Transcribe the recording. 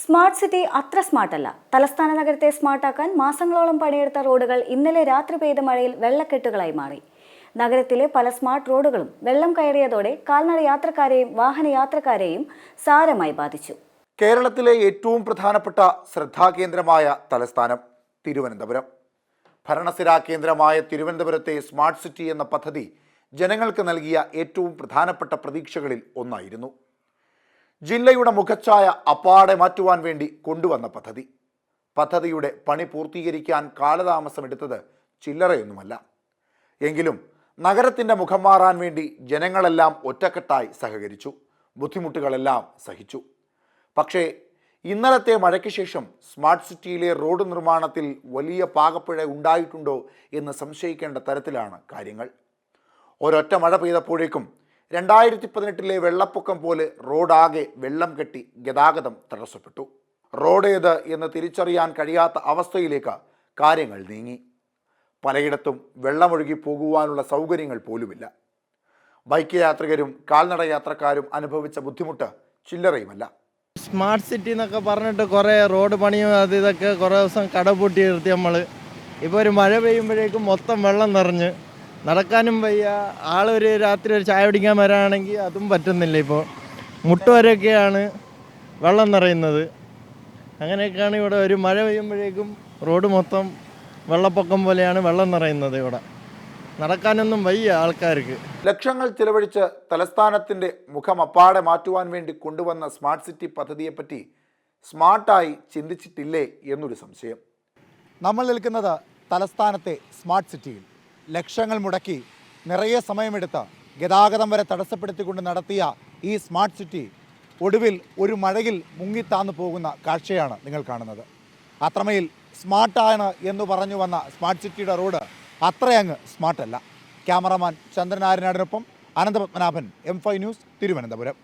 Smart city അത്ര സ്മാർട്ടല്ല. തലസ്ഥാന നഗരത്തെ സ്മാർട്ടാക്കാൻ മാസങ്ങളോളം പണിയെടുത്ത റോഡുകൾ ഇന്നലെ രാത്രി പെയ്ത മഴയിൽ വെള്ളക്കെട്ടുകളായി മാറി. നഗരത്തിലെ പല സ്മാർട്ട് റോഡുകളും വെള്ളം കയറിയതോടെ കാൽനട യാത്രക്കാരെയും വാഹനയാത്രക്കാരെയും സാരമായി ബാധിച്ചു. കേരളത്തിലെ ഏറ്റവും പ്രധാനപ്പെട്ട ശ്രദ്ധാകേന്ദ്രമായ തലസ്ഥാനം തിരുവനന്തപുരം. ഭരണസിരാ കേന്ദ്രമായ തിരുവനന്തപുരത്തെ സ്മാർട്ട് സിറ്റി എന്ന പദ്ധതി ജനങ്ങൾക്ക് നൽകിയ ഏറ്റവും പ്രധാനപ്പെട്ട പ്രതീക്ഷകളിൽ ഒന്നായിരുന്നു. ജില്ലയുടെ മുഖച്ഛായ അപ്പാടെ മാറ്റുവാൻ വേണ്ടി കൊണ്ടുവന്ന പദ്ധതി. പദ്ധതിയുടെ പണി പൂർത്തീകരിക്കാൻ കാലതാമസമെടുത്തത് ചില്ലറയൊന്നുമല്ല. എങ്കിലും നഗരത്തിന്റെ മുഖം മാറാൻ വേണ്ടി ജനങ്ങളെല്ലാം ഒറ്റക്കെട്ടായി സഹകരിച്ചു. ബുദ്ധിമുട്ടുകളെല്ലാം സഹിച്ചു. പക്ഷേ ഇന്നലത്തെ മഴയ്ക്ക് ശേഷം സ്മാർട്ട് സിറ്റിയിലെ റോഡ് നിർമ്മാണത്തിൽ വലിയ പാകപ്പിഴ ഉണ്ടായിട്ടുണ്ടോ എന്ന് സംശയിക്കേണ്ട തരത്തിലാണ് കാര്യങ്ങൾ. ഒരൊറ്റ മഴ പെയ്തപ്പോഴേക്കും രണ്ടായിരത്തി പതിനെട്ടിലെ വെള്ളപ്പൊക്കം പോലെ റോഡാകെ വെള്ളം കെട്ടി ഗതാഗതം തടസ്സപ്പെട്ടു. റോഡ് ഏത് എന്ന് തിരിച്ചറിയാൻ കഴിയാത്ത അവസ്ഥയിലേക്ക് കാര്യങ്ങൾ നീങ്ങി. പലയിടത്തും വെള്ളമൊഴുകി പോകുവാനുള്ള സൗകര്യങ്ങൾ പോലുമില്ല. ബൈക്ക് യാത്രികരും കാൽനട യാത്രക്കാരും അനുഭവിച്ച ബുദ്ധിമുട്ട് ചില്ലറയുമല്ല. സ്മാർട്ട് സിറ്റി എന്നൊക്കെ പറഞ്ഞിട്ട് കുറേ റോഡ് പണിയും അത് ഇതൊക്കെ കുറേ ദിവസം കടപൂട്ടി നിർത്തി നമ്മൾ ഇപ്പോൾ ഒരു മഴ പെയ്യുമ്പോഴേക്കും മൊത്തം വെള്ളം നിറഞ്ഞ്. നടക്കാനും വയ്യ. ആളൊരു രാത്രി ഒരു ചായ കുടിക്കാൻ വരാണെങ്കിൽ അതും പറ്റുന്നില്ല ഇപ്പോൾ മുട്ട വരെയൊക്കെയാണ് വെള്ളം നിറയുന്നത്. അങ്ങനെയൊക്കെയാണ് ഇവിടെ ഒരു മഴ പെയ്യുമ്പോഴേക്കും റോഡ് മൊത്തം വെള്ളപ്പൊക്കം പോലെയാണ് വെള്ളം നിറയുന്നത് ഇവിടെ. നടക്കാനൊന്നും വയ്യ ആൾക്കാർക്ക്. ലക്ഷങ്ങൾ ചിലവഴിച്ച് തലസ്ഥാനത്തിന്റെ മുഖം അപ്പാടെ മാറ്റുവാൻ വേണ്ടി കൊണ്ടുവന്ന സ്മാർട്ട് സിറ്റി പദ്ധതിയെപ്പറ്റി സ്മാർട്ടായി ചിന്തിച്ചിട്ടില്ലേ എന്നൊരു സംശയം. നമ്മൾ നിൽക്കുന്നത് തലസ്ഥാനത്തെ സ്മാർട്ട് സിറ്റിയിൽ. ലക്ഷങ്ങൾ മുടക്കി നിറയെ സമയമെടുത്ത് ഗതാഗതം വരെ തടസ്സപ്പെടുത്തിക്കൊണ്ട് നടത്തിയ ഈ സ്മാർട്ട് സിറ്റി ഒടുവിൽ ഒരു മഴയിൽ മുങ്ങിത്താന്നു പോകുന്ന കാഴ്ചയാണ് നിങ്ങൾ കാണുന്നത്. അത്രമേൽ സ്മാർട്ടാണ് എന്ന് പറഞ്ഞു വന്ന സ്മാർട്ട് സിറ്റിയുടെ റോഡ് അത്രയങ്ങ് സ്മാർട്ടല്ല. Cameraman ചന്ദ്രനാരായണനൊപ്പം Ananthapadmanabhan M five news Thiruvananthapuram.